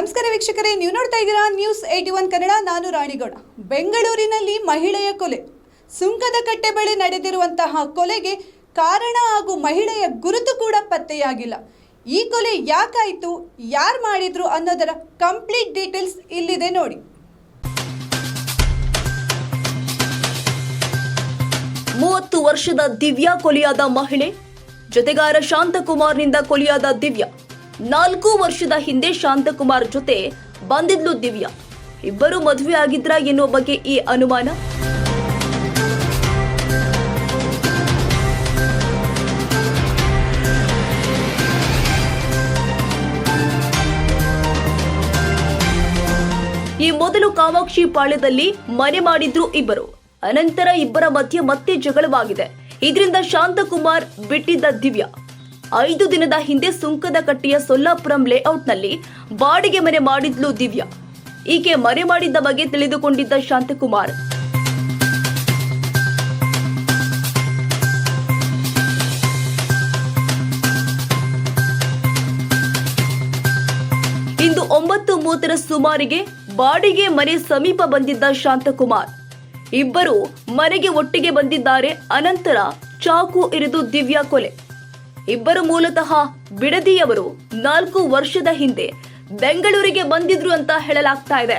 ನಮಸ್ಕಾರ ವೀಕ್ಷಕರೇ, ನೀವು ನೋಡ್ತಾ ಇದ್ದೀರಾ ನ್ಯೂಸ್ ಏಯ್ಟಿ ಒನ್ ಕನ್ನಡ, ನಾನು ರಾಣಿಗೌಡ. ಬೆಂಗಳೂರಿನಲ್ಲಿ ಮಹಿಳೆಯ ಕೊಲೆ. ಸುಂಕದ ಕಟ್ಟೆ ಬಳಿ ನಡೆದಿರುವಂತಹ ಕೊಲೆಗೆ ಕಾರಣ ಹಾಗೂ ಮಹಿಳೆಯ ಗುರುತು ಕೂಡ ಪತ್ತೆಯಾಗಿಲ್ಲ. ಈ ಕೊಲೆ ಯಾಕಾಯಿತು, ಯಾರು ಮಾಡಿದ್ರು ಅನ್ನೋದರ ಕಂಪ್ಲೀಟ್ ಡೀಟೇಲ್ಸ್ ಇಲ್ಲಿದೆ ನೋಡಿ. ಮೂವತ್ತು ವರ್ಷದ ದಿವ್ಯಾ ಕೊಲೆಯಾದ ಮಹಿಳೆ, ಜೊತೆಗಾರ ಶಾಂತಕುಮಾರ್ನಿಂದ ಕೊಲೆಯಾದ ದಿವ್ಯಾ. ನಾಲ್ಕು ವರ್ಷದ ಹಿಂದೆ ಶಾಂತಕುಮಾರ್ ಜೊತೆ ಬಂದಿದ್ಲು ದಿವ್ಯಾ. ಇಬ್ಬರು ಮದುವೆ ಆಗಿದ್ರ ಎನ್ನುವ ಬಗ್ಗೆ ಈ ಅನುಮಾನ? ಈ ಮೊದಲು ಕಾಮಾಕ್ಷಿ ಪಾಳ್ಯದಲ್ಲಿ ಮನೆ ಮಾಡಿದ್ರು ಇಬ್ಬರು. ಅನಂತರ ಇಬ್ಬರ ಮಧ್ಯೆ ಮತ್ತೆ ಜಗಳವಾಗಿದೆ. ಇದರಿಂದ ಶಾಂತಕುಮಾರ್ ಬಿಟ್ಟಿದ್ದ ದಿವ್ಯಾ. ಐದು ದಿನದ ಹಿಂದೆ ಸುಂಕದ ಕಟ್ಟಿಯ ಸೊಲ್ಲಾಪುರಂ ಲೇಔಟ್ನಲ್ಲಿ ಬಾಡಿಗೆ ಮನೆ ಮಾಡಿದ್ಲು ದಿವ್ಯಾ. ಈಕೆ ಮರೆ ಮಾಡಿದ್ದ ಬಗ್ಗೆ ತಿಳಿದುಕೊಂಡಿದ್ದ ಶಾಂತಕುಮಾರ್. ಇಂದು ಒಂಬತ್ತು ಮೂವತ್ತರ ಸುಮಾರಿಗೆ ಬಾಡಿಗೆ ಮನೆ ಸಮೀಪ ಬಂದಿದ್ದ ಶಾಂತಕುಮಾರ್. ಇಬ್ಬರು ಮನೆಗೆ ಒಟ್ಟಿಗೆ ಬಂದಿದ್ದಾರೆ. ಅನಂತರ ಚಾಕು ಇರಿದು ದಿವ್ಯಾ ಕೊಲೆ. ಇಬ್ಬರು ಮೂಲತಃ ಬಿಡದಿಯವರು ನಾಲ್ಕು ವರ್ಷದ ಹಿಂದೆ ಬೆಂಗಳೂರಿಗೆ ಬಂದಿದ್ರು ಅಂತ ಹೇಳಲಾಗ್ತಾ ಇದೆ.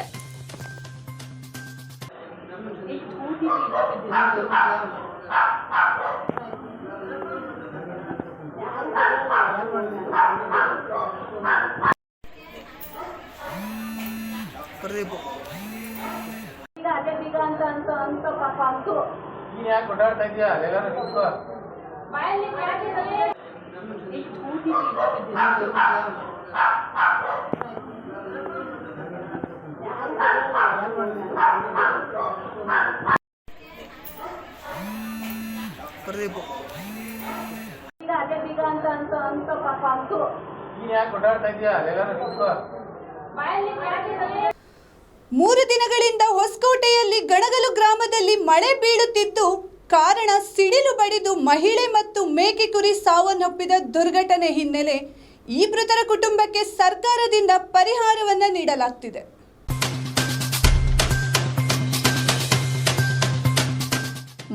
ಈಗ ಅದೇ ಬೀಗ ಅಂತ ಅಂತ ಅಂತ ಪಾಪ ಅಂತು ನೀನ್ ಯಾಕೆ ಓಡಾಡ್ತಾ ಇದೀಯಾ? ಮೂರು ದಿನಗಳಿಂದ ಹೊಸಕೋಟೆಯಲ್ಲಿ ಗಣಗಲು ಗ್ರಾಮದಲ್ಲಿ ಮಳೆ ಬೀಳುತ್ತಿದ್ದು ಕಾರಣ ಸಿಡಿಲು ಬಡಿದು ಮಹಿಳೆ ಮತ್ತು ಮೇಕೆ ಕುರಿ ಸಾವನ್ನಪ್ಪಿದ ದುರ್ಘಟನೆ ಹಿನ್ನೆಲೆ ಈ ಮೃತರ ಕುಟುಂಬಕ್ಕೆ ಸರ್ಕಾರದಿಂದ ಪರಿಹಾರವನ್ನು ನೀಡಲಾಗ್ತಿದೆ.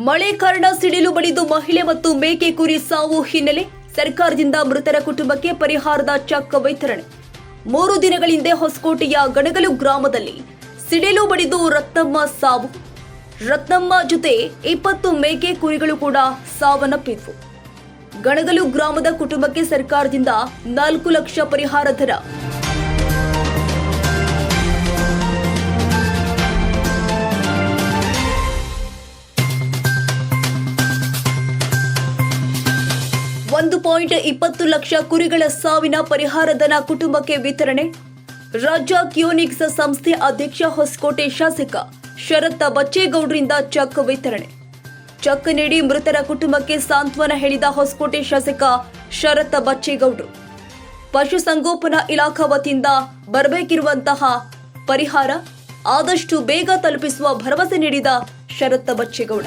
ಮಳೆ ಕಾರಣ ಸಿಡಿಲು ಬಡಿದು ಮಹಿಳೆ ಮತ್ತು ಮೇಕೆ ಕುರಿ ಸಾವು ಹಿನ್ನೆಲೆ ಸರ್ಕಾರದಿಂದ ಮೃತರ ಕುಟುಂಬಕ್ಕೆ ಪರಿಹಾರದ ಚಕ್ಕ ವಿತರಣೆ. ಮೂರು ದಿನಗಳಿಂದ ಹೊಸಕೋಟೆಯ ಗಣಗಲು ಗ್ರಾಮದಲ್ಲಿ ಸಿಡಿಲು ಬಡಿದು ರತ್ನಮ್ಮ ಸಾವು. ರತ್ನಮ್ಮ ಜೊತೆ ಇಪ್ಪತ್ತು ಮೇಕೆ ಕುರಿಗಳು ಕೂಡ ಸಾವನ್ನಪ್ಪಿದ್ವು. ಗಣಗಲು ಗ್ರಾಮದ ಕುಟುಂಬಕ್ಕೆ ಸರ್ಕಾರದಿಂದ ನಾಲ್ಕು ಲಕ್ಷ ಪರಿಹಾರ ಧನ ಒಂದು ಪಾಯಿಂಟ್ ಇಪ್ಪತ್ತು ಲಕ್ಷ ಕುರಿಗಳ ಸಾವಿನ ಪರಿಹಾರ ಧನ ಕುಟುಂಬಕ್ಕೆ ವಿತರಣೆ. ರಾಜ್ಯ ಕ್ಯೂನಿಕ್ಸ್ ಸಂಸ್ಥೆ ಅಧ್ಯಕ್ಷ ಹೊಸಕೋಟೆ ಶಾಸಕ ಶರತ್ ಬಚ್ಚೇಗೌಡರಿಂದ ಚೆಕ್ ವಿತರಣೆ. ಚೆಕ್ ನೀಡಿ ಮೃತರ ಕುಟುಂಬಕ್ಕೆ ಸಾಂತ್ವನ ಹೇಳಿದ ಹೊಸಕೋಟೆ ಶಾಸಕ ಶರತ್ ಬಚ್ಚೇಗೌಡರು ಪಶುಸಂಗೋಪನಾ ಇಲಾಖಾ ವತಿಯಿಂದ ಬರಬೇಕಿರುವಂತಹ ಪರಿಹಾರ, ಆದಷ್ಟು ಬೇಗ ತಲುಪಿಸುವ ಭರವಸೆ ನೀಡಿದ ಶರತ್ ಬಚ್ಚೇಗೌಡ.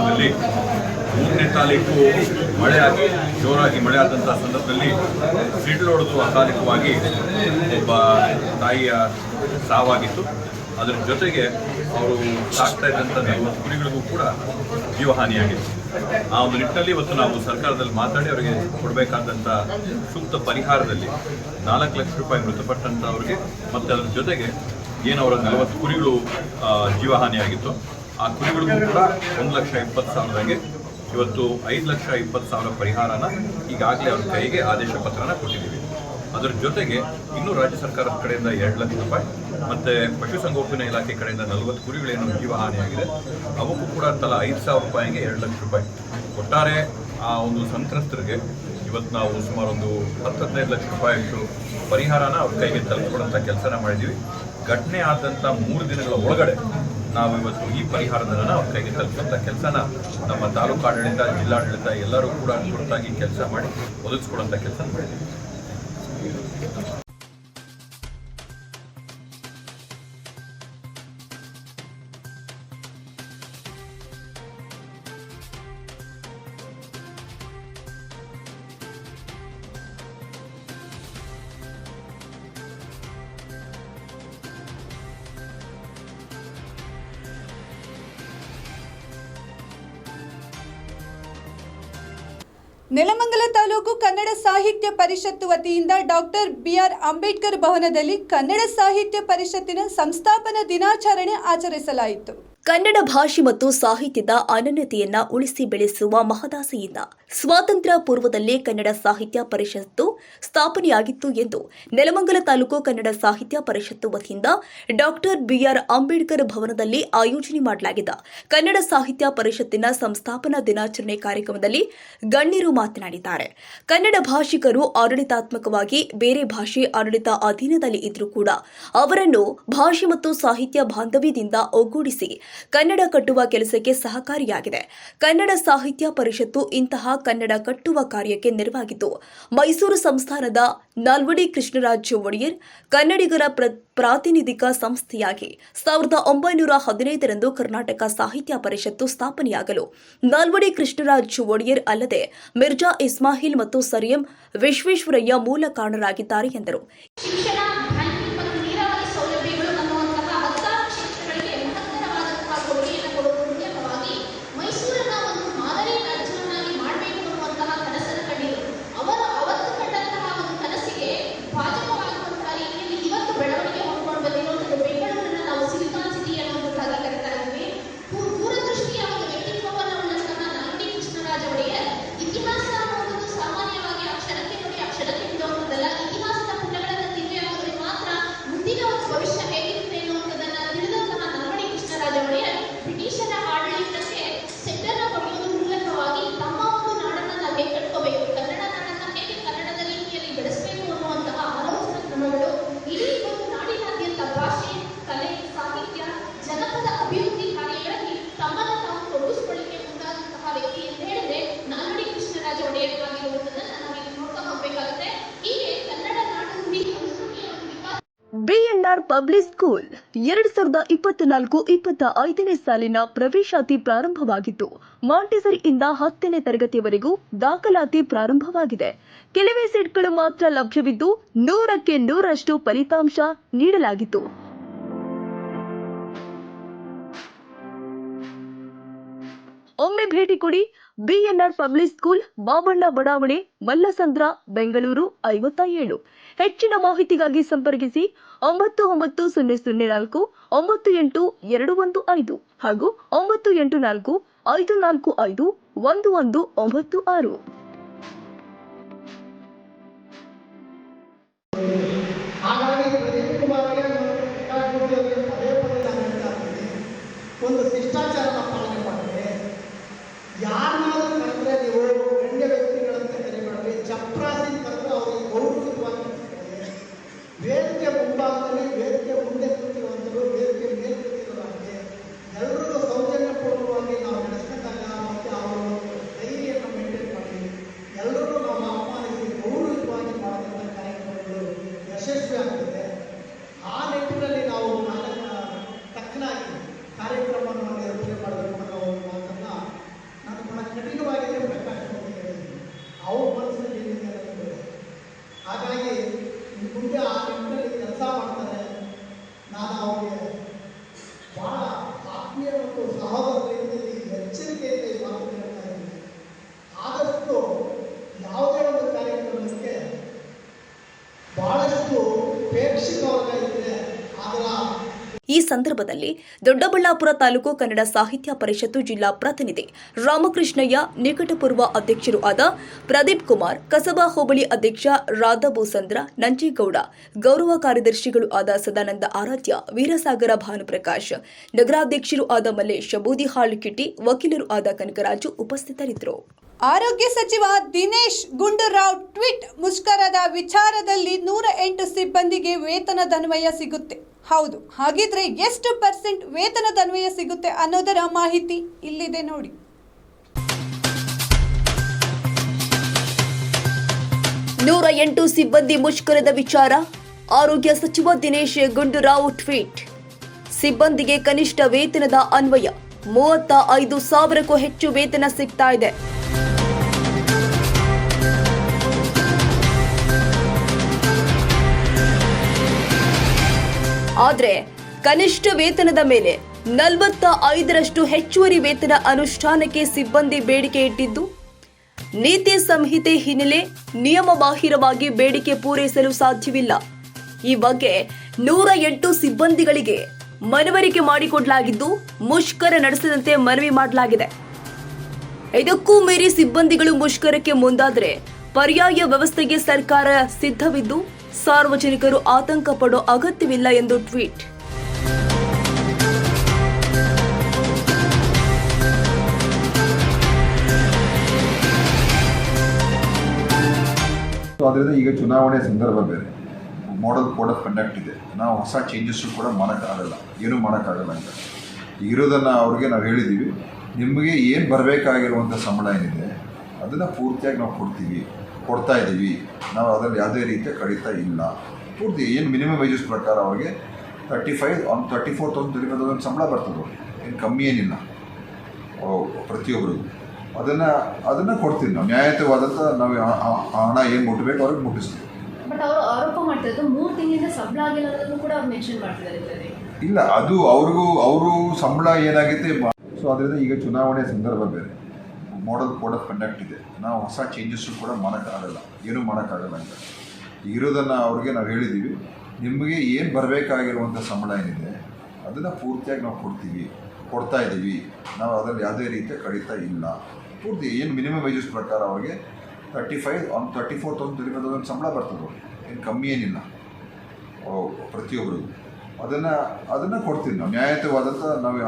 ಮೂರನೇ ತಾರೀಕು ಮಳೆ ಆಗಿ, ಜೋರಾಗಿ ಮಳೆ ಆದಂತಹ ಸಂದರ್ಭದಲ್ಲಿ ಸಿಡಿಲು ಹೊಡೆದು ಅಕಾಲಿಕವಾಗಿ ಒಬ್ಬ ತಾಯಿಯ ಸಾವಾಗಿತ್ತು. ಅದರ ಜೊತೆಗೆ ಅವರು ಸಾಕ್ತಾ ಇದ್ದಂಥ ನಲವತ್ತು ಕುರಿಗಳಿಗೂ ಕೂಡ ಜೀವಹಾನಿಯಾಗಿದೆ. ಆ ಒಂದು ನಿಟ್ಟಿನಲ್ಲಿ ಇವತ್ತು ನಾವು ಸರ್ಕಾರದಲ್ಲಿ ಮಾತಾಡಿ ಅವರಿಗೆ ಕೊಡಬೇಕಾದಂಥ ಸೂಕ್ತ ಪರಿಹಾರದಲ್ಲಿ ನಾಲ್ಕು ಲಕ್ಷ ರೂಪಾಯಿ ಮೃತಪಟ್ಟಂಥವ್ರಿಗೆ ಮತ್ತು ಅದರ ಜೊತೆಗೆ ಏನು ಅವರ ನಲವತ್ತು ಕುರಿಗಳು ಜೀವಹಾನಿಯಾಗಿತ್ತು. ಆ ಕುರಿಗಳಿಗೂ ಕೂಡ ಒಂದು ಲಕ್ಷ ಇಪ್ಪತ್ತು ಸಾವಿರದಂಗೆ ಇವತ್ತು ಐದು ಲಕ್ಷ ಇಪ್ಪತ್ತು ಸಾವಿರ ಪರಿಹಾರನ ಈಗಾಗಲೇ ಅವ್ರ ಕೈಗೆ ಆದೇಶ ಪತ್ರನ ಕೊಟ್ಟಿದ್ದೀವಿ. ಅದರ ಜೊತೆಗೆ ಇನ್ನೂ ರಾಜ್ಯ ಸರ್ಕಾರದ ಕಡೆಯಿಂದ ಎರಡು ಲಕ್ಷ ರೂಪಾಯಿ ಮತ್ತು ಪಶುಸಂಗೋಪನಾ ಇಲಾಖೆ ಕಡೆಯಿಂದ ನಲವತ್ತು ಕುರಿಗಳೇನು ಜೀವಹಾನಿಯಾಗಿದೆ ಅವಕ್ಕೂ ಕೂಡ ತಲಾ ಐದು ಸಾವಿರ ರೂಪಾಯಿಗೆ ಎರಡು ಲಕ್ಷ ರೂಪಾಯಿ. ಒಟ್ಟಾರೆ ಆ ಒಂದು ಸಂತ್ರಸ್ತರಿಗೆ ಇವತ್ತು ನಾವು ಸುಮಾರು ಒಂದು ಹತ್ತು ಹದಿನೈದು ಲಕ್ಷ ರೂಪಾಯಿಯಷ್ಟು ಪರಿಹಾರನ ಅವ್ರ ಕೈಗೆ ತಲುಪಿಕೊಡೋಂಥ ಕೆಲಸನ ಮಾಡಿದ್ದೀವಿ. ಘಟನೆ ಆದಂಥ ಮೂರು ದಿನಗಳ ಒಳಗಡೆ ನಾವು ಇವತ್ತು ಈ ಪರಿಹಾರಧನ ಅವ್ರ ಕೈಗೆ ತಲುಪುವಂಥ ಕೆಲಸನ ನಮ್ಮ ತಾಲೂಕು ಆಡಳಿತ, ಜಿಲ್ಲಾಡಳಿತ ಎಲ್ಲರೂ ಕೂಡ ತುರ್ತಾಗಿ ಕೆಲಸ ಮಾಡಿ ಒದಗಿಸ್ಕೊಡೋಂಥ ಕೆಲಸ ಮಾಡಿದ್ದೀವಿ. ನೆಲಮಂಗಲ ತಾಲೂಕು ಕನ್ನಡ ಸಾಹಿತ್ಯ ಪರಿಷತ್ತು ವತಿಯಿಂದ ಡಾಕ್ಟರ್ ಬಿಆರ್ ಅಂಬೇಡ್ಕರ್ ಭವನದಲ್ಲಿ ಕನ್ನಡ ಸಾಹಿತ್ಯ ಪರಿಷತ್ತಿನ ಸಂಸ್ಥಾಪನಾ ದಿನಾಚರಣೆ ಆಚರಿಸಲಾಯಿತು. ಕನ್ನಡ ಭಾಷೆ ಮತ್ತು ಸಾಹಿತ್ಯದ ಅನನ್ಯತೆಯನ್ನ ಉಳಿಸಿ ಬೆಳೆಸುವ ಮಹದಾಸೆಯಿಂದ ಸ್ವಾತಂತ್ರ್ಯ ಪೂರ್ವದಲ್ಲೇ ಕನ್ನಡ ಸಾಹಿತ್ಯ ಪರಿಷತ್ತು ಸ್ಥಾಪನೆಯಾಗಿತ್ತು ಎಂದು ನೆಲಮಂಗಲ ತಾಲೂಕು ಕನ್ನಡ ಸಾಹಿತ್ಯ ಪರಿಷತ್ತು ವತಿಯಿಂದ ಡಾಕ್ಟರ್ ಬಿಆರ್ ಅಂಬೇಡ್ಕರ್ ಭವನದಲ್ಲಿ ಆಯೋಜನೆ ಮಾಡಲಾಗಿದ್ದ ಕನ್ನಡ ಸಾಹಿತ್ಯ ಪರಿಷತ್ತಿನ ಸಂಸ್ಥಾಪನಾ ದಿನಾಚರಣೆ ಕಾರ್ಯಕ್ರಮದಲ್ಲಿ ಗಣ್ಯರು ಮಾತನಾಡಿದ್ದಾರೆ. ಕನ್ನಡ ಭಾಷಿಕರು ಆಡಳಿತಾತ್ಮಕವಾಗಿ ಬೇರೆ ಭಾಷೆ ಆಡಳಿತ ಅಧೀನದಲ್ಲಿ ಇದ್ರೂ ಕೂಡ ಅವರನ್ನು ಭಾಷೆ ಮತ್ತು ಸಾಹಿತ್ಯ ಬಾಂಧವ್ಯದಿಂದ ಒಗ್ಗೂಡಿಸಿ ಕನ್ನಡ ಕಟ್ಟುವ ಕೆಲಸಕ್ಕೆ ಸಹಕಾರಿಯಾಗಿದೆ. ಕನ್ನಡ ಸಾಹಿತ್ಯ ಪರಿಷತ್ತು ಇಂತಹ ಕನ್ನಡ ಕಟ್ಟುವ ಕಾರ್ಯಕ್ಕೆ ನೆರವಾಗಿತ್ತು ಮೈಸೂರು ಸಂಸ್ಥಾನದ ನಾಲ್ವಡಿ ಕೃಷ್ಣರಾಜ ಒಡೆಯರ್ ಕನ್ನಡಿಗರ ಪ್ರ, ಪ್ರಾತಿನಿಧಿಕ ಸಂಸ್ಥೆಯಾಗಿ ಸಾವಿರದ ಒಂಬೈನೂರ ಹದಿನೈದರಂದು ಕರ್ನಾಟಕ ಸಾಹಿತ್ಯ ಪರಿಷತ್ತು ಸ್ಥಾಪನೆಯಾಗಲು ನಾಲ್ವಡಿ ಕೃಷ್ಣರಾಜ್ ಒಡೆಯರ್ ಅಲ್ಲದೆ ಮಿರ್ಜಾ ಇಸ್ಮಾಹಿಲ್ ಮತ್ತು ಸರಿಯಂ ವಿಶ್ವೇಶ್ವರಯ್ಯ ಮೂಲ ಕಾರಣರಾಗಿದ್ದಾರೆ ಎಂದರು. ಬಿಎನ್ಆರ್ ಪಬ್ಲಿಕ್ ಸ್ಕೂಲ್ ಎರಡ್ ಸಾವಿರದ ಇಪ್ಪತ್ನಾಲ್ಕು ಇಪ್ಪತ್ತ ಐದನೇ ಸಾಲಿನ ಪ್ರವೇಶಾತಿ ಪ್ರಾರಂಭವಾಗಿದ್ದು ಮಾಂಟೆಸರಿಯಿಂದ ಹತ್ತನೇ ತರಗತಿಯವರೆಗೂ ದಾಖಲಾತಿ ಪ್ರಾರಂಭವಾಗಿದೆ. ಕೆಲವೇ ಸೀಟ್ಗಳು ಮಾತ್ರ ಲಭ್ಯವಿದ್ದು ನೂರಕ್ಕೆ ನೂರಷ್ಟು ಫಲಿತಾಂಶ ನೀಡಲಾಗಿತ್ತು. ಒಮ್ಮೆ ಭೇಟಿ ಕೊಡಿ ಬಿಎನ್ಆರ್ ಪಬ್ಲಿಕ್ ಸ್ಕೂಲ್, ಬಾಬಣ್ಣ ಬಡಾವಣೆ, ಮಲ್ಲಸಂದ್ರ, ಬೆಂಗಳೂರು ಐವತ್ತ ಏಳು. ಹೆಚ್ಚಿನ ಮಾಹಿತಿಗಾಗಿ ಸಂಪರ್ಕಿಸಿ ಒಂಬತ್ತು ಒಂಬತ್ತು ಸೊನ್ನೆ ಸೊನ್ನೆ ನಾಲ್ಕು ಒಂಬತ್ತು ಎಂಟು ಎರಡು ಒಂದು ಐದು ಹಾಗೂ ಒಂಬತ್ತು ಎಂಟು ನಾಲ್ಕು ಐದು ನಾಲ್ಕು ಐದು ಒಂದು ಒಂದು ಒಂಬತ್ತು ಆರು. ಸಂದರ್ಭದಲ್ಲಿ ದೊಡ್ಡಬಳ್ಳಾಪುರ ತಾಲೂಕು ಕನ್ನಡ ಸಾಹಿತ್ಯ ಪರಿಷತ್ತು ಜಿಲ್ಲಾ ಪ್ರತಿನಿಧಿ ರಾಮಕೃಷ್ಣಯ್ಯ, ನಿಕಟಪೂರ್ವ ಅಧ್ಯಕ್ಷರು ಆದ ಪ್ರದೀಪ್ ಕುಮಾರ್, ಕಸಬಾ ಹೋಬಳಿ ಅಧ್ಯಕ್ಷ ರಾಧಾಭೂಸಂದ್ರ, ನಂಜೇಗೌಡ, ಗೌರವ ಕಾರ್ಯದರ್ಶಿಗಳು ಆದ ಸದಾನಂದ ಆರಾಧ್ಯ, ವೀರಸಾಗರ ಭಾನುಪ್ರಕಾಶ್, ನಗರಾಧ್ಯಕ್ಷರು ಆದ ಮಲ್ಲೇಶ್, ಬೂದಿಹಾಳ್ ಕಿಟ್ಟಿ, ವಕೀಲರು ಆದ ಕನಕರಾಜು ಉಪಸ್ಥಿತರಿದ್ದರು. ಆರೋಗ್ಯ ಸಚಿವ ದಿನೇಶ್ ಗುಂಡೂರಾವ್ ಟ್ವೀಟ್ ಮುಷ್ಕರದ ವಿಚಾರದಲ್ಲಿ ನೂರ ಎಂಟು ಸಿಬ್ಬಂದಿಗೆ ವೇತನದನ್ವಯ ಸಿಗುತ್ತೆ. ಹೌದು, ಹಾಗಿದ್ರೆ ಎಷ್ಟು ಪರ್ಸೆಂಟ್ ವೇತನದನ್ವಯ ಸಿಗುತ್ತೆ ಅನ್ನೋದರ ಮಾಹಿತಿ ಇಲ್ಲಿದೆ ನೋಡಿ. ನೂರ ಎಂಟು ಸಿಬ್ಬಂದಿ ಮುಷ್ಕರದ ವಿಚಾರ, ಆರೋಗ್ಯ ಸಚಿವ ದಿನೇಶ್ ಗುಂಡೂರಾವ್ ಟ್ವೀಟ್. ಸಿಬ್ಬಂದಿಗೆ ಕನಿಷ್ಠ ವೇತನದ ಅನ್ವಯ, ಮೂವತ್ತ ಐದು ಸಾವಿರಕ್ಕೂ ಹೆಚ್ಚು ವೇತನ ಸಿಗ್ತಾ ಇದೆ. ಆದ್ರೆ ಕನಿಷ್ಠ ವೇತನದ ಮೇಲೆ ನಲವತ್ತ ಐದರಷ್ಟು ಹೆಚ್ಚುವರಿ ವೇತನ ಅನುಷ್ಠಾನಕ್ಕೆ ಸಿಬ್ಬಂದಿ ಬೇಡಿಕೆ ಇಟ್ಟಿದ್ದು, ನೀತಿ ಸಂಹಿತೆ ಹಿನ್ನೆಲೆ ನಿಯಮ ಬಾಹಿರವಾಗಿ ಬೇಡಿಕೆ ಪೂರೈಸಲು ಸಾಧ್ಯವಿಲ್ಲ. ಈ ಬಗ್ಗೆ ನೂರ ಎಂಟು ಸಿಬ್ಬಂದಿಗಳಿಗೆ ಮನವರಿಕೆ ಮಾಡಿಕೊಡಲಾಗಿದ್ದು, ಮುಷ್ಕರ ನಡೆಸದಂತೆ ಮನವಿ ಮಾಡಲಾಗಿದೆ. ಇದಕ್ಕೂ ಮೀರಿ ಸಿಬ್ಬಂದಿಗಳು ಮುಷ್ಕರಕ್ಕೆ ಮುಂದಾದರೆ ಪರ್ಯಾಯ ವ್ಯವಸ್ಥೆಗೆ ಸರ್ಕಾರ ಸಿದ್ಧವಿದ್ದು ಸಾರ್ವಜನಿಕರು ಆತಂಕ ಪಡೋ ಅಗತ್ಯವಿಲ್ಲ ಎಂದು ಟ್ವೀಟ್. ಅದರಿಂದ ಈಗ ಚುನಾವಣೆ ಸಂದರ್ಭ ಬೇರೆ. ಮಾಡಲ್ ಕೋಡ್ ಆಫ್ ಕಂಡಕ್ಟ್ ಇದೆ. ನಾವು ಹೊಸ ಚೇಂಜಸ್ಸು ಕೂಡ ಮಾಡೋಕ್ಕಾಗಲ್ಲ. ಏನೂ ಮಾಡೋಕ್ಕಾಗಲ್ಲ ಅಂತ. ಇರೋದನ್ನು ಅವ್ರಿಗೆ ನಾವು ಹೇಳಿದ್ದೀವಿ ನಿಮಗೆ ಏನು ಬರಬೇಕಾಗಿರುವಂಥ ಸಂಬಳ ಏನಿದೆ, ಅದನ್ನು ಪೂರ್ತಿಯಾಗಿ ನಾವು ಕೊಡ್ತೀವಿ. ಕೊಡ್ತಾ ಇದ್ದೀವಿ ನಾವು ಅದರಲ್ಲಿ ಯಾವುದೇ ರೀತಿಯ ಕಡಿತ ಇಲ್ಲ. ಪೂರ್ತಿ ಏನು ಮಿನಿಮಮ್ ವೇಜಸ್ ಪ್ರಕಾರ ಅವ್ರಿಗೆ ತರ್ಟಿ ಫೈವ್ ಒಂದು thirty four thousand thirty five thousand ಸಂಬಳ ಬರ್ತದೆ ಏನು ಕಮ್ಮಿ ಏನಿಲ್ಲ. ಪ್ರತಿಯೊಬ್ಬರಿಗೂ ಅದನ್ನು ಅದನ್ನು ಕೊಡ್ತೀವಿ ನಾವು. ನ್ಯಾಯಯುತವಾದಂಥ ನಾವು ಹಣ ಏನು ಮುಟ್ಟಬೇಕು ಅವ್ರಿಗೆ ಮುಟ್ಟಿಸ್ತೀವಿ. ಬಟ್ ಅವರು ಆರೋಪ ಮಾಡ್ತಿರೋದು ಮೂರು ತಿಂಗಳಿಂದ ಸಂಬಳ ಆಗಿಲ್ಲ ಅನ್ನೋದನ್ನು ಕೂಡ ಅವ್ರು ಮೆನ್ಷನ್ ಮಾಡ್ತಿದ್ದಾರೆ ಇದರಲ್ಲಿ. ಇಲ್ಲ ಅದು ಅವ್ರಿಗೂ ಅವರು ಸಂಬಳ ಏನಾಗುತ್ತೆ ಸೊ ಅದರಿಂದ ಈಗ ಚುನಾವಣೆ ಸಂದರ್ಭ ಬೇರೆ. ಮಾಡಲ್ ಕೋಡ್ ಆಫ್ ಕಂಡಕ್ಟ್ ಇದೆ. ನಾವು ಹೊಸ ಚೇಂಜಸ್ಸು ಕೂಡ ಮಾಡೋಕ್ಕಾಗಲ್ಲ. ಏನೂ ಮಾಡೋಕ್ಕಾಗಲ್ಲ ಅಂತ. ಇರೋದನ್ನು ಅವ್ರಿಗೆ ನಾವು ಹೇಳಿದ್ದೀವಿ ನಿಮಗೆ ಏನು ಬರಬೇಕಾಗಿರುವಂಥ ಸಂಬಳ ಏನಿದೆ, ಅದನ್ನು ಪೂರ್ತಿಯಾಗಿ ನಾವು ಕೊಡ್ತೀವಿ. ಕೊಡ್ತಾ ಇದ್ದೀವಿ ನಾವು ಅದರಲ್ಲಿ ಯಾವುದೇ ರೀತಿಯ ಕಡಿತ ಇಲ್ಲ. ಪೂರ್ತಿ ಏನು ಮಿನಿಮಮ್ ವೇಜಸ್ ಪ್ರಕಾರ ಅವ್ರಿಗೆ ತರ್ಟಿ ಫೈವ್ ಒಂದು thirty four thousand thirty five ಸಂಬಳ ಬರ್ತದೆ. ಏನು ಕಮ್ಮಿ ಏನಿಲ್ಲ. ಪ್ರತಿಯೊಬ್ಬರಿಗೂ ಅದನ್ನು ಅದನ್ನು ಕೊಡ್ತೀವಿ ನಾವು. ನ್ಯಾಯಯುತವಾದಂಥ ನಾವು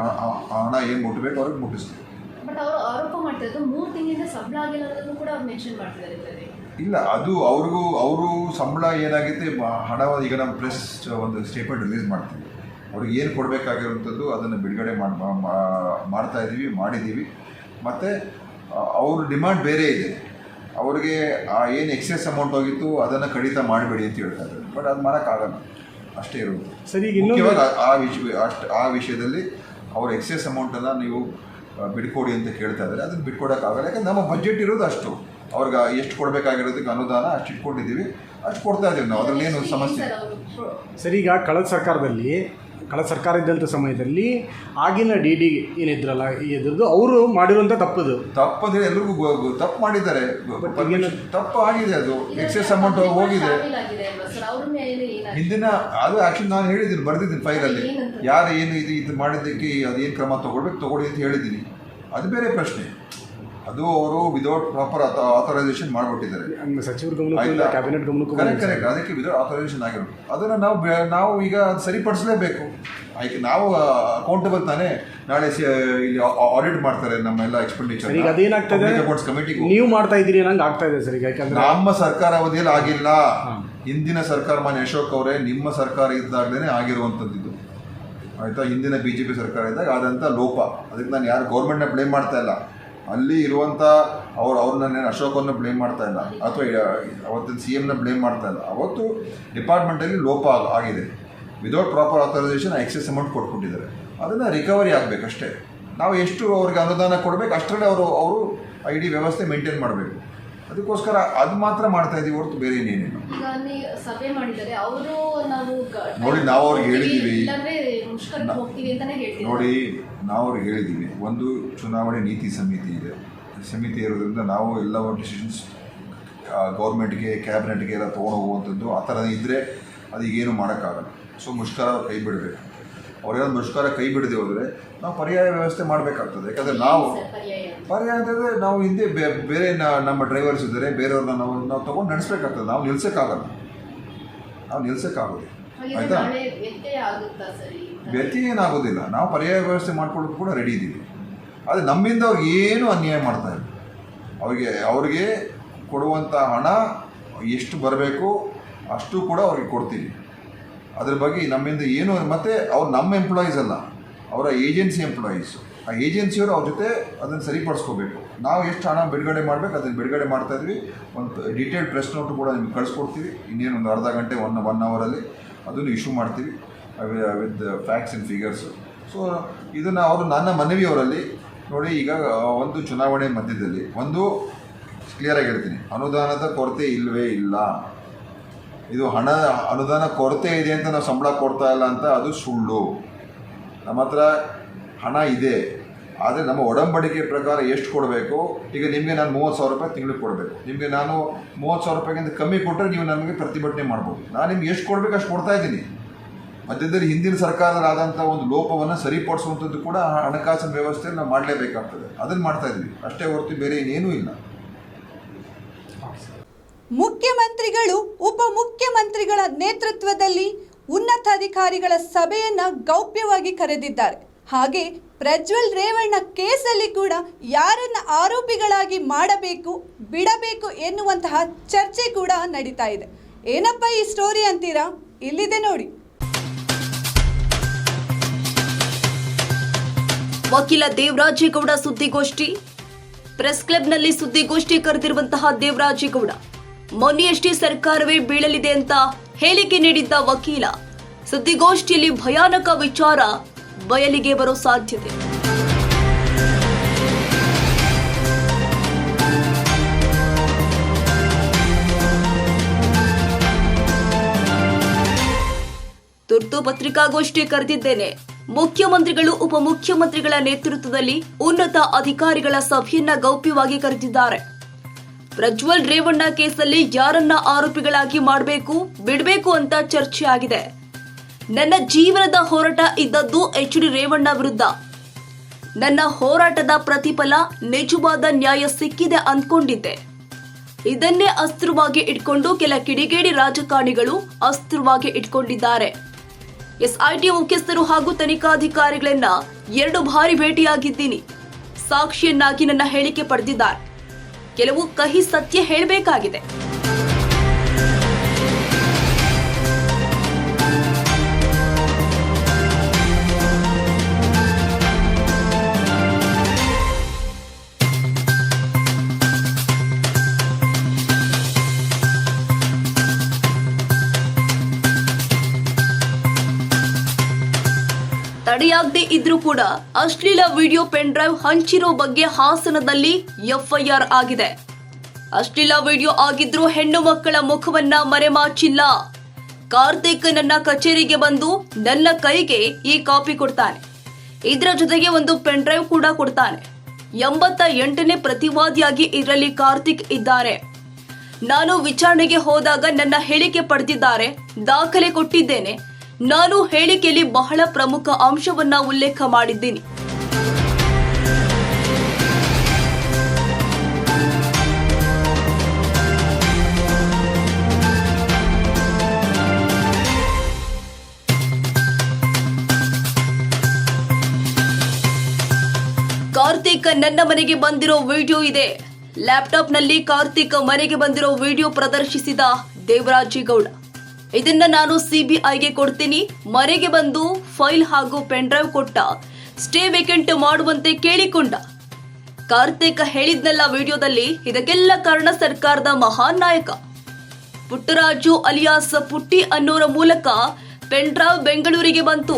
ಹಣ ಏನು ಮುಟ್ಟಬೇಕು ಅವ್ರಿಗೆ ಮುಟ್ಟಿಸ್ತೀವಿ. ಬಟ್ ಅವರು ಆರೋಪ ಮಾಡ್ತಿರೋದು ಮೂರು ತಿಂಗಳಿಂದ ಸಂಬಳ ಆಗಿಲ್ಲ ಅನ್ನೋದನ್ನು ಕೂಡ ಅವ್ರು ಮೆನ್ಷನ್ ಮಾಡ್ತಿದ್ದಾರೆ ಇದರಲ್ಲಿ ಇಲ್ಲ ಅದು ಅವ್ರಿಗೂ ಅವರು ಸಂಬಳ ಏನಾಗಿದೆ ಮ- ಹಣ ಈಗ ನಮ್ಮ ಪ್ರೆಸ್ ಒಂದು ಸ್ಟೇಟ್ಮೆಂಟ್ ರಿಲೀಸ್ ಮಾಡ್ತೀವಿ ಅವ್ರಿಗೆ ಏನು ಕೊಡಬೇಕಾಗಿರುವಂಥದ್ದು ಅದನ್ನು ಬಿಡುಗಡೆ ಮಾಡಿ ಮಾಡ್ತಾ ಇದ್ದೀವಿ ಮಾಡಿದ್ದೀವಿ. ಮತ್ತು ಅವ್ರ ಡಿಮ್ಯಾಂಡ್ ಬೇರೆ ಇದೆ. ಅವ್ರಿಗೆ ಆ ಏನು ಎಕ್ಸೆಸ್ ಅಮೌಂಟ್ ಹೋಗಿತ್ತು ಅದನ್ನು ಕಡಿತ ಮಾಡಬೇಡಿ ಅಂತ ಹೇಳ್ತಾ ಇದ್ದಾರೆ. ಬಟ್ ಅದು ಮಾಡೋಕ್ಕಾಗಲ್ಲ ಅಷ್ಟೇ ಇರೋದು. ಸರಿ, ಈಗ ಮುಖ್ಯವಾಗಿ ಆ- ಆ ವಿಷಯ ಅಷ್ಟು ಆ ವಿಷಯದಲ್ಲಿ ಅವ್ರ ಎಕ್ಸೆಸ್ ಅಮೌಂಟನ್ನು ನೀವು ಬಿಡ್ಕೊಡಿ ಅಂತ ಕೇಳ್ತಾ ಇದ್ದಾರೆ. ಅದನ್ನು ಬಿಟ್ಕೊಡೋಕ್ಕಾಗಲ್ಲ. ಯಾಕಂದ್ರೆ ನಮ್ಮ ಬಜೆಟ್ ಇರೋದು ಅಷ್ಟು. ಅವ್ರಿಗೆ ಎಷ್ಟು ಕೊಡಬೇಕಾಗಿರೋದಕ್ಕೆ ಅನುದಾನ ಅಷ್ಟು ಇಟ್ಕೊಂಡಿದ್ದೀವಿ. ಅಷ್ಟು ಕೊಡ್ತಾ ಇದ್ದೀವಿ ನಾವು. ಅದರಲ್ಲಿ ಏನು ಸಮಸ್ಯೆ ಸರಿ, ಈಗ ಕಳೆದ ಸರ್ಕಾರದಲ್ಲಿ ಕಳೆದ ಸರ್ಕಾರ ಇದ್ದಂಥ ಸಮಯದಲ್ಲಿ ಆಗಿನ ಡಿ ಡಿ ಏನಿದ್ರಲ್ಲ ಈ ಇದ್ರದ್ದು ಅವರು ಮಾಡಿರುವಂಥ ತಪ್ಪದು. ತಪ್ಪಂದ್ರೆ ಎಲ್ರಿಗೂ ಗೊ- ಗೊ- ತಪ್ಪು ಮಾಡಿದ್ದಾರೆ. ತಪ್ಪು ಆಗಿದೆ ಅದು. ಎಕ್ಸೆಸ್ ಅಮೌಂಟ್ ಹೋಗಿದೆ. ಆಗಿದೆ ಸರ್ ಅವ್ರ ಮೇಲೆ ಏನಾಗಿದೆ? ಹಿಂದಿನ ಅದು ಆ್ಯಕ್ಚುಲಿ ನಾನು ಹೇಳಿದ್ದೀನಿ ಬರೆದಿದ್ದೀನಿ ಫೈಲಲ್ಲಿ? ಯಾರು ಏನು ಇದು ಇದು ಮಾಡಿದ್ದಕ್ಕೆ ಅದೇನು ಕ್ರಮ ತಗೊಳ್ಬೇಕು ತಗೊಳ್ಳಿ ಅಂತ ಹೇಳಿದ್ದೀನಿ. ಅದು ಬೇರೆ ಪ್ರಶ್ನೆ. ಅದು ಅವರು ವಿದೌಟ್ ಪ್ರಾಪರ್ ಆಥರೈಸೇಷನ್ ಮಾಡಿಬಿಟ್ಟಿದ್ದಾರೆ ನಮ್ಮ ಸಚಿವರ ಗಮನಕ್ಕೂ ಕ್ಯಾಬಿನೆಟ್ ಗಮನಕ್ಕೂ ಕರೆಕ್ಟ್ ಕರೆಕ್ಟ್ ಅದಕ್ಕೆ ವಿದೌಟ್ ಆಥರೈಸೇಷನ್ ಆಗಿರೋದು. ಅದನ್ನು ನಾವು ನಾವು ಈಗ ಸರಿಪಡಿಸಲೇಬೇಕು. ಆಯ್ಕೆ ನಾವು ಅಕೌಂಟಬಲ್ ತಾನೆ ನಾಳೆ ಇಲ್ಲಿ ಆಡಿಟ್ ಮಾಡ್ತಾರೆ ನಮ್ಮೆಲ್ಲ ಎಕ್ಸ್ಪೆಂಡಿಚರ್ ಸರ್ ಈಗ ಅದೇನಾಗ್ತದೆ ಕಮಿಟಿಗೆ ನೀವು ಮಾಡ್ತಾ ಇದ್ದೀರಿ ನಂಗೆ ಆಗ್ತಾ ಇದೆ ಸರ್ ಈಗ ಯಾಕಂದ್ರೆ ನಮ್ಮ ಸರ್ಕಾರ ಅವಧಿಯಲ್ಲಿ ಆಗಿಲ್ಲ. ಹಿಂದಿನ ಸರ್ಕಾರ ಮಾನ್ಯ ಅಶೋಕ್ ಅವರೇ ನಿಮ್ಮ ಸರ್ಕಾರ ಇದ್ದಾಗಲೇ ಆಗಿರುವಂಥದ್ದು ಆಯಿತಾ? ಹಿಂದಿನ ಬಿ ಜೆ ಪಿ ಸರ್ಕಾರ ಇದ್ದಾಗ ಆದಂಥ ಲೋಪ. ಅದಕ್ಕೆ ನಾನು ಯಾರು ಗೌರ್ಮೆಂಟ್ನ ಬ್ಲೇಮ್ ಮಾಡ್ತಾ ಇಲ್ಲ. ಅಲ್ಲಿ ಇರುವಂಥ ಅವ್ರು ಅವ್ರನ್ನ ಅಶೋಕನ್ನ ಬ್ಲೇಮ್ ಮಾಡ್ತಾ ಇಲ್ಲ, ಅಥವಾ ಅವತ್ತಿನ ಸಿ ಎಮ್ನ ಬ್ಲೇಮ್ ಮಾಡ್ತಾ ಇಲ್ಲ. ಅವತ್ತು ಡಿಪಾರ್ಟ್ಮೆಂಟಲ್ಲಿ ಲೋಪ ಆಗ್- ಆಗಿದೆ. Without proper authorisation excess amount ಕೊಟ್ಬಿಟ್ಟಿದ್ದಾರೆ. ಅದನ್ನು ರಿಕವರಿ ಆಗಬೇಕಷ್ಟೇ. ನಾವು ಎಷ್ಟು ಅವ್ರಿಗೆ ಅನುದಾನ ಕೊಡಬೇಕು, ಅಷ್ಟರಲ್ಲಿ ಅವರು ಅವರು ಐ ಇಡೀ ವ್ಯವಸ್ಥೆ ಮೇಂಟೈನ್ ಮಾಡಬೇಕು. ಅದಕ್ಕೋಸ್ಕರ ಅದು ಮಾತ್ರ ಮಾಡ್ತಾ ಇದೀವಿ ಹೊರತು ಬೇರೆ ಏನೇನು ಈಗ ಸಭೆ ಮಾಡಿದ್ದಾರೆ ಅವರು ನಾವು ನೋಡಿ, ನಾವು ಅವ್ರಿಗೆ ಹೇಳಿದ್ದೀವಿ. ನೋಡಿ ನಾವು ಅವ್ರಿಗೆ ಹೇಳಿದ್ದೀವಿ ಒಂದು ಚುನಾವಣೆ ನೀತಿ ಸಮಿತಿ ಇದೆ. ಸಮಿತಿ ಇರೋದ್ರಿಂದ ನಾವು ಎಲ್ಲ ಡಿಸಿಷನ್ಸ್ ಗೌರ್ಮೆಂಟ್ಗೆ ಕ್ಯಾಬಿನೆಟ್ಗೆ ಎಲ್ಲ ತೊಗೊಂಡು ಹೋಗುವಂಥದ್ದು ಆ ಥರ ಇದ್ದರೆ ಅದೀಗೇನು ಮಾಡೋಕ್ಕಾಗಲ್ಲ. ಸೊ ಮುಷ್ಕರ ಕೈ ಬಿಡಬೇಕು. ಅವ್ರೇನೋ ಮುಷ್ಕರ ಕೈ ಬಿಡದೆ ಹೋದರೆ ನಾವು ಪರ್ಯಾಯ ವ್ಯವಸ್ಥೆ ಮಾಡಬೇಕಾಗ್ತದೆ. ಯಾಕಂದರೆ ನಾವು ಪರ್ಯಾಯ ಅಂತಂದರೆ ನಾವು ಹಿಂದೆ ಬೇ- ಬೇರೆ ನ- ನಮ್ಮ ಡ್ರೈವರ್ಸ್ ಇದ್ದಾರೆ ಬೇರೆಯವ್ರನ್ನ ನಾವು ನಾವು ತೊಗೊಂಡು ನಡೆಸ್ಬೇಕಾಗ್ತದೆ. ನಾವು ನಿಲ್ಸೋಕ್ಕಾಗಲ್ಲ. ನಾವು ನಿಲ್ಸೋಕ್ಕಾಗೋದು ಆಯಿತಾ? ವ್ಯತ್ಯಯ ಏನಾಗೋದಿಲ್ಲ. ನಾವು ಪರ್ಯಾಯ ವ್ಯವಸ್ಥೆ ಮಾಡ್ಕೊಳ್ಳೋದು ಕೂಡ ರೆಡಿ ಇದ್ದೀವಿ ಆದರೆ ನಮ್ಮಿಂದ ಅವ್ರಿಗೆ ಏನು ಅನ್ಯಾಯ ಮಾಡ್ತಾ ಇಲ್ಲ. ಅವರಿಗೆ ಅವ್ರಿಗೆ ಕೊಡುವಂಥ ಹಣ ಎಷ್ಟು ಬರಬೇಕು ಅಷ್ಟು ಕೂಡ ಅವ್ರಿಗೆ ಕೊಡ್ತೀವಿ. ಅದ್ರ ಬಗ್ಗೆ ನಮ್ಮಿಂದ ಏನು ಮತ್ತು ಅವ್ರು ನಮ್ಮ ಎಂಪ್ಲಾಯೀಸ್ ಅಲ್ಲ. ಅವರ ಏಜೆನ್ಸಿ ಎಂಪ್ಲಾಯೀಸು ಆ ಏಜೆನ್ಸಿಯವರು ಅವ್ರ ಜೊತೆ ಅದನ್ನು ಸರಿಪಡಿಸ್ಕೋಬೇಕು. ನಾವು ಎಷ್ಟು ಹಣ ಬಿಡುಗಡೆ ಮಾಡಬೇಕು, ಅದನ್ನು ಬಿಡುಗಡೆ ಮಾಡ್ತಾ ಇದ್ವಿ. ಒಂದು ಡೀಟೇಲ್ಡ್ ಪ್ರೆಸ್ ನೋಟು ಕೂಡ ನಿಮ್ಗೆ ಕಳಿಸ್ಕೊಡ್ತೀವಿ. ಇನ್ನೇನು ಒಂದು ಅರ್ಧ ಗಂಟೆ ಒನ್ ಒನ್ ಅವರಲ್ಲಿ ಅದನ್ನು ಇಶ್ಯೂ ಮಾಡ್ತೀವಿ with facts and figures so ಇದನ್ನು ಅವರು ನನ್ನ ಮನವಿಯವರಲ್ಲಿ ನೋಡಿ ಈಗ ಒಂದು ಚುನಾವಣೆ ಮಧ್ಯದಲ್ಲಿ ಒಂದು ಕ್ಲಿಯರಾಗಿ ಹೇಳ್ತೀನಿ. ಅನುದಾನದ ಕೊರತೆ ಇಲ್ಲವೇ ಇಲ್ಲ. ಇದು ಹಣ, ಅನುದಾನ ಕೊರತೆ ಇದೆ ಅಂತ ನಾವು ಸಂಬಳ ಕೊಡ್ತಾ ಇಲ್ಲ ಅಂತ ಅದು ಸುಳ್ಳು. ನಮ್ಮ ಹತ್ರ ಹಣ ಇದೆ, ಆದರೆ ನಮ್ಮ ಒಡಂಬಡಿಕೆ ಪ್ರಕಾರ ಎಷ್ಟು ಕೊಡಬೇಕು? ಈಗ ನಿಮಗೆ ನಾನು ಮೂವತ್ತು ಸಾವಿರ ರೂಪಾಯಿ ತಿಂಗಳಿಗೆ ಕೊಡಬೇಕು. ನಿಮಗೆ ನಾನು ಮೂವತ್ತು ಸಾವಿರ ರೂಪಾಯಿಗಿಂತ ಕಮ್ಮಿ ಕೊಟ್ಟರೆ ನೀವು ನಮಗೆ ಪ್ರತಿಭಟನೆ ಮಾಡ್ಬೋದು. ನಾನು ನಿಮ್ಗೆ ಎಷ್ಟು ಕೊಡಬೇಕು ಅಷ್ಟು ಕೊಡ್ತಾ ಇದ್ದೀನಿ. ಮಧ್ಯದಲ್ಲಿ ಹಿಂದಿನ ಸರ್ಕಾರದಲ್ಲಾದಂಥ ಒಂದು ಲೋಪವನ್ನು ಸರಿಪಡಿಸುವಂಥದ್ದು ಕೂಡ ಹಣಕಾಸಿನ ವ್ಯವಸ್ಥೆಯಲ್ಲಿ ನಾವು ಮಾಡಲೇಬೇಕಾಗ್ತದೆ. ಅದನ್ನು ಮಾಡ್ತಾ ಇದ್ವಿ ಅಷ್ಟೇ ಹೊರತು ಬೇರೆ ಇನ್ನೇನೂ ಇಲ್ಲ. ಮುಖ್ಯಮಂತ್ರಿಗಳು ಉಪಮುಖ್ಯಮಂತ್ರಿಗಳ ನೇತೃತ್ವದಲ್ಲಿ ಉನ್ನತಾಧಿಕಾರಿಗಳ ಸಭೆಯನ್ನ ಗೌಪ್ಯವಾಗಿ ಕರೆದಿದ್ದಾರೆ. ಹಾಗೆ ಪ್ರಜ್ವಲ್ ರೇವಣ್ಣ ಕೇಸಲ್ಲಿ ಕೂಡ ಯಾರನ್ನ ಆರೋಪಿಗಳಾಗಿ ಮಾಡಬೇಕು, ಬಿಡಬೇಕು ಎನ್ನುವಂತಹ ಚರ್ಚೆ ಕೂಡ ನಡೀತಾ ಇದೆ. ಏನಪ್ಪ ಈ ಸ್ಟೋರಿ ಅಂತೀರಾ? ಇಲ್ಲಿದೆ ನೋಡಿ. ವಕೀಲ ದೇವರಾಜೇಗೌಡ ಸುದ್ದಿಗೋಷ್ಠಿ. ಪ್ರೆಸ್ ಕ್ಲಬ್ನಲ್ಲಿ ಸುದ್ದಿಗೋಷ್ಠಿ ಕರೆದಿರುವಂತಹ ದೇವರಾಜೇಗೌಡ ಮೊನ್ನೆಯಷ್ಟೇ ಸರ್ಕಾರವೇ ಬೀಳಲಿದೆ ಅಂತ ಹೇಳಿಕೆ ನೀಡಿದ್ದ ವಕೀಲ. ಸುದ್ದಿಗೋಷ್ಠಿಯಲ್ಲಿ ಭಯಾನಕ ವಿಚಾರ, ಬಯಲಿಗೆ ಬರೋ ಸಾಧ್ಯತೆ. ತುರ್ತು ಪತ್ರಿಕಾಗೋಷ್ಠಿ ಕರೆದಿದ್ದೇನೆ. ಮುಖ್ಯಮಂತ್ರಿಗಳು, ಉಪಮುಖ್ಯಮಂತ್ರಿಗಳ ನೇತೃತ್ವದಲ್ಲಿ ಉನ್ನತ ಅಧಿಕಾರಿಗಳ ಸಭೆಯನ್ನ ಗೌಪ್ಯವಾಗಿ ಕರೆದಿದ್ದಾರೆ. ಪ್ರಜ್ವಲ್ ರೇವಣ್ಣ ಕೇಸಲ್ಲಿ ಯಾರನ್ನ ಆರೋಪಿಗಳಾಗಿ ಮಾಡಬೇಕು, ಬಿಡಬೇಕು ಅಂತ ಚರ್ಚೆ ಆಗಿದೆ. ನನ್ನ ಜೀವನದ ಹೋರಾಟ ಇದ್ದದ್ದು ಎಚ್ ಡಿ ರೇವಣ್ಣ ವಿರುದ್ಧ. ನನ್ನ ಹೋರಾಟದ ಪ್ರತಿಫಲ ನಿಜವಾದ ನ್ಯಾಯ ಸಿಕ್ಕಿದೆ ಅಂದ್ಕೊಂಡಿದ್ದೆ ಇದನ್ನೇ ಅಸ್ತ್ರವಾಗಿ ಇಟ್ಕೊಂಡು ಕೆಲ ಕಿಡಿಗೇಡಿ ರಾಜಕಾರಣಿಗಳು ಅಸ್ತ್ರವಾಗಿ ಇಟ್ಕೊಂಡಿದ್ದಾರೆ. ಎಸ್ಐಟಿ ಮುಖ್ಯಸ್ಥರು ಹಾಗೂ ತನಿಖಾಧಿಕಾರಿಗಳನ್ನ ಎರಡು ಬಾರಿ ಭೇಟಿಯಾಗಿದ್ದೀನಿ. ಸಾಕ್ಷಿಯನ್ನಾಗಿ ನನ್ನ ಹೇಳಿಕೆ ಪಡೆದಿದ್ದಾರೆ. ಕೆಲವು ಕಹಿ ಸತ್ಯ ಹೇಳಬೇಕಾಗಿದೆ. ತಡೆಯಾಗದೆ ಇದ್ರೂ ಕೂಡ ಅಶ್ಲೀಲ ವಿಡಿಯೋ ಪೆನ್ ಡ್ರೈವ್ ಹಂಚಿರೋ ಬಗ್ಗೆ ಹಾಸನದಲ್ಲಿ ಎಫ್ಐಆರ್ ಆಗಿದೆ. ಅಶ್ಲೀಲ ವಿಡಿಯೋ ಆಗಿದ್ರೂ ಹೆಣ್ಣು ಮಕ್ಕಳ ಮುಖವನ್ನ ಮರೆಮಾಚಿಲ್ಲ. ಕಾರ್ತಿಕ್ ನನ್ನ ಕಚೇರಿಗೆ ಬಂದು ನನ್ನ ಕೈಗೆ ಈ ಕಾಪಿ ಕೊಡ್ತಾನೆ. ಇದರ ಜೊತೆಗೆ ಒಂದು ಪೆನ್ ಡ್ರೈವ್ ಕೂಡ ಕೊಡ್ತಾನೆ. ಎಂಬತ್ತ ಎಂಟನೇ ಪ್ರತಿವಾದಿಯಾಗಿ ಇದರಲ್ಲಿ ಕಾರ್ತಿಕ್ ಇದ್ದಾರೆ. ನಾನು ವಿಚಾರಣೆಗೆ ಹೋದಾಗ ನನ್ನ ಹೇಳಿಕೆ ಪಡೆದಿದ್ದಾರೆ. ದಾಖಲೆ ಕೊಟ್ಟಿದ್ದೇನೆ. ನಾನು ಹೇಳಿಕೆಯಲ್ಲಿ ಬಹಳ ಪ್ರಮುಖ ಅಂಶವನ್ನ ಉಲ್ಲೇಖ ಮಾಡಿದ್ದೀನಿ. ಕಾರ್ತಿಕ್ ನನ್ನ ಮನೆಗೆ ಬಂದಿರೋ ವಿಡಿಯೋ ಇದೆ. ಲ್ಯಾಪ್ಟಾಪ್ನಲ್ಲಿ ಕಾರ್ತಿಕ್ ಮನೆಗೆ ಬಂದಿರೋ ವಿಡಿಯೋ ಪ್ರದರ್ಶಿಸಿದ ದೇವರಾಜೇಗೌಡ ಇದನ್ನ ನಾನು ಸಿಬಿಐಗೆ ಕೊಡ್ತೀನಿ. ಮನೆಗೆ ಬಂದು ಫೈಲ್ ಹಾಗೂ ಪೆನ್ ಡ್ರೈವ್ ಕೊಟ್ಟ. ಸ್ಟೇ ವೇಕೆಂಟ್ ಮಾಡುವಂತೆ ಕೇಳಿಕೊಂಡ. ಕಾರ್ತಿಕ್ ಹೇಳಿದ್ನೆಲ್ಲ ವಿಡಿಯೋದಲ್ಲಿ, ಇದಕ್ಕೆಲ್ಲ ಕಾರಣ ಸರ್ಕಾರದ ಮಹಾನ್ ನಾಯಕ. ಪುಟ್ಟರಾಜು ಅಲಿಯಾಸ್ ಪುಟ್ಟಿ ಅನ್ನೋರ ಮೂಲಕ ಪೆನ್ ಡ್ರೈವ್ ಬೆಂಗಳೂರಿಗೆ ಬಂತು.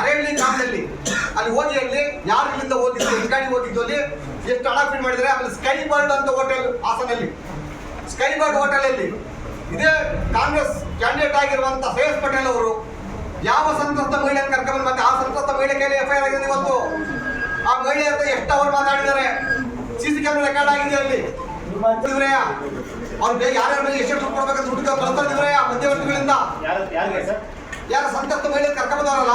ಎಲ್ಲ ಕಾಲದಲ್ಲಿ ಅಲ್ಲಿ ಗ್ರಾಮದಲ್ಲಿ ಅಲ್ಲಿ, ಯಾರು ಎಷ್ಟು ಗಾಡಿ ಹೋಗಿದ್ದು ಅಲ್ಲಿ, ಎಷ್ಟು ಹಣ ಫೀಲ್ ಮಾಡಿದ್ರೆ ಆಮೇಲೆ ಸ್ಕೈ ಬರ್ಡ್ ಅಂತ ಹೋಟೆಲ್ ಹಾಸನಲ್ಲಿ. ಸ್ಕೈ ಬರ್ಡ್ ಹೋಟೆಲ್ ಅಲ್ಲಿ. ಇದೇ ಕಾಂಗ್ರೆಸ್ ಕ್ಯಾಂಡಿಡೇಟ್ ಆಗಿರುವಂತ ಶ್ರೇಯಸ್ ಪಟೇಲ್ ಅವರು ಯಾವ ಸಂತ್ರಸ್ತ ಮಹಿಳೆ ಕರ್ಕೊಂಡು ಮತ್ತೆ ಆ ಸಂತ್ರಸ್ತ ಮಹಿಳೆ ಕೈಲಿ ಎಫ್ ಐ ಆಗಿದೆ ಇವತ್ತು. ಆ ಮಹಿಳೆ ಅಂತ ಎಷ್ಟು ಅವರು ಮಾತಾಡಿದ್ದಾರೆ? ಸಿ ಸಿ ಕ್ಯಾಮ್ರಾ ರೆಕಾರ್ಡ್ ಆಗಿದೆ ಅಲ್ಲಿ. ಅವ್ರು ಬೇಗ ಯಾರ್ಯಾರ ಮೇಲೆ ಎಷ್ಟು ಕೊಡ್ಬೇಕಂತ ದುಡ್ಡು ಬರ್ತಾ ಇದ್ರೆ ಮಧ್ಯವರ್ತಿಗಳಿಂದ? ಯಾರು ಸಂತಪ್ತ ಮಹಿಳೆ ಕರ್ಕೊಂಬಂದವರಲ್ಲ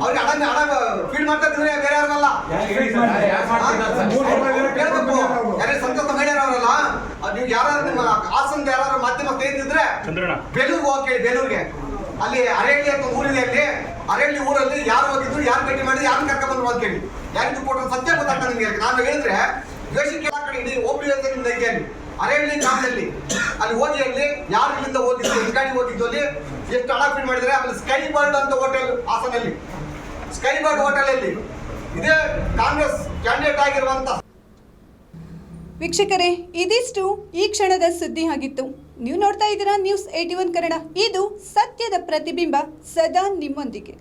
ಅವ್ರಿಗೆ ಹಣ ಅಡಂಗ ಫೀಡ್ ಮಾಡ್ತಾ ಇದ್ರೆ ಬೇರೆ ಯಾರಲ್ಲ ಕೇಳ್ಬೇಕು. ಯಾರೇ ಸಂತಪ್ತ ಮಹಿಳೆಯರವರಲ್ಲ ನೀವು ಯಾರು ನಿಮ್ಮ ಹಾಸನದ ಯಾರು ಮಾಧ್ಯಮ ಸ್ನೇಹಿತಿದ್ರೆ ಬೇಲೂರ್ಗೆ ಹೋಗಿ ಕೇಳಿ ಬೇಲೂರ್ಗೆ. ಅಲ್ಲಿ ಅರೇಳಿ ಅಂತ ಊರಿದೆ ಅಲ್ಲಿ ಅರೇಳಿ ಊರಲ್ಲಿ ಯಾರು ಹೋಗಿದ್ರು ಯಾರು ಭೇಟಿ ಮಾಡಿದ್ರು ಯಾರು ಕರ್ಕೊಂಡ್ಬಂದ್ರು ಅಂತ ಕೇಳಿ ಯಾರಿಗೂ ಕೊಟ್ಟರು ಸತ್ಯ ಗೊತ್ತಾಗ್ತದೆ ನಿಮಗೆ ನಾನು ಹೇಳಿದ್ರೆ ದ್ವೇಷಕ್ಕೆ ಎಲ್ಲ ಕಡೆ ಇಡೀ ಇದೆ ಅಲ್ಲಿ. ಅರೇಳಿ ಕಾಲದಲ್ಲಿ ಅಲ್ಲಿ ಹೋಗಿ ಅಲ್ಲಿ ಯಾರು ಇಲ್ಲಿಂದ ಹೋಗಿದ್ದು ಓದಿದ್ದು ಹೋಗಿದ್ದು ಅಲ್ಲಿ ಎಷ್ಟು ಹಣ ಫೀಲ್ ಮಾಡಿದ್ರೆ ಆಮೇಲೆ ಸ್ಕೈ ಬರ್ಡ್ ಅಂತ ಹೋಟೆಲ್ ಹಾಸನಲ್ಲಿ. ಸ್ಕೈ ಬರ್ಡ್ ಹೋಟೆಲ್ ಅಲ್ಲಿ. ಇದೇ ಕಾಂಗ್ರೆಸ್ ಕ್ಯಾಂಡಿಡೇಟ್ ಆಗಿರುವಂತ ವೀಕ್ಷಕರೇ, ಇದಿಷ್ಟು ಈ ಕ್ಷಣದ ಸುದ್ದಿ ಆಗಿತ್ತು. ನೀವು ನೋಡ್ತಾ ಇದ್ದೀರಾ ನ್ಯೂಸ್ ಏಟಿ ಒನ್ ಕನ್ನಡ. ಇದು ಸತ್ಯದ ಪ್ರತಿಬಿಂಬ ಸದಾ ನಿಮ್ಮೊಂದಿಗೆ.